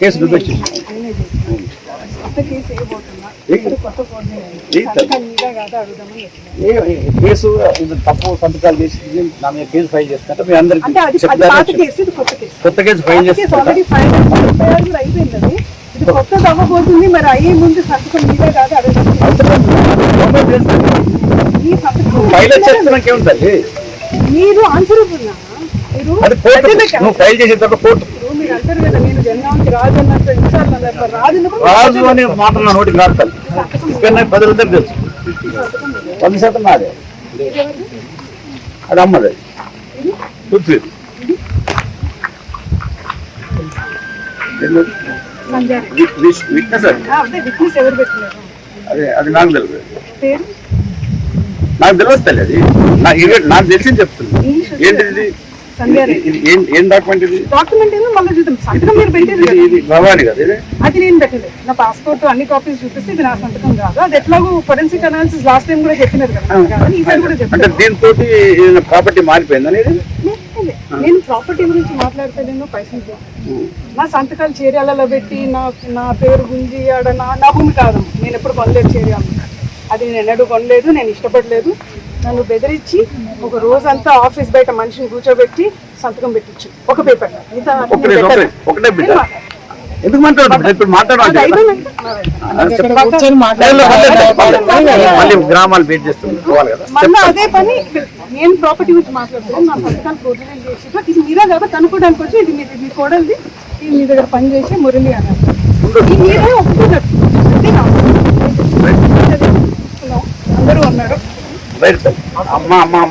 Case కొత్త case తప్పు సంతకాలు చేసి నా మీద కేసు ఫైల్ చేస్తుంటే మీ అందరికి కొత్త కేసు. ఫైల్ ఇది కొత్తది అవ్వబోతుంది మరి అయ్యే ముందు సంతకం మీదే కాదా మీరు ఆన్సర్ మీరు ఫైల్ తర్వాత కోర్టు మీరు అంటారు కదా నేను జన్మానికి రాజు అన్నట్టు ఎన్నిసార్లు అన్నారు. మరి రాజు అన్నప్పుడు రాజు అనే మాట నా నోటికి రాడతాను ఇక్కడ నాకు ప్రజలందరూ తెలుసు. వంద శాతం నాదే. అది అమ్మది. సంజయ్. విట్నెస్ అది అదే నాకు తెలియదు నాకు తెలియదు అది. నాకు తెలిసింది చెప్తుంది ఏంటిది? ఏం డాక్యుమెంట్ ఇది? డాక్యుమెంట్ ఏందో మళ్ళీ చూద్దాం. సంతకం మీరు పెట్టేది ఇది కదా. ఇది భవాని కదా ఇది? అది నేను పెట్టలేదు. నా పాస్పోర్ట్ అన్ని కాపీస్ చూపిస్తే ఇది నా సంతకం కాదు. అది ఎట్లాగో ఫోరెన్సిక్ అనాలిసిస్ లాస్ట్ టైం కూడా చెప్పినారు కదా. ఈసారి కూడా చెప్పారు దీంతో ప్రాపర్టీ మారిపోయింది అనేది నేను ప్రాపర్టీ గురించి మాట్లాడతానేమో పైసలు నా సంతకాలు చేర్యాలలో పెట్టి నా నా పేరు గుంజి ఆడ నా నా భూమి కాదు. నేను ఎప్పుడు కొనలేదు చేర్యాలు అది నేను ఎన్నడూ కొనలేదు నేను ఇష్టపడలేదు. నన్ను బెదిరించి ఒక రోజంతా ఆఫీస్ బయట మనిషిని కూర్చోబెట్టి సంతకం పెట్టించు ఒక పేపర్. ఎందుకు మాట్లాడాలి గ్రామాలు కదా మళ్ళీ అదే పని నేను ప్రాపర్టీ గురించి మాట్లాడుతున్నాను నా సంతకాలు ప్రొజెక్ట్ చేసి ఇది మీరే కాబట్టి అనుకోవడానికి వచ్చి ఇది మీ మీ కోడలిది ఇది మీ దగ్గర పని చేసి మురళి అన్నారు మీరే ఒప్పుకున్నట్టు. అందరూ అమ్మ అమ్మ అమ్మ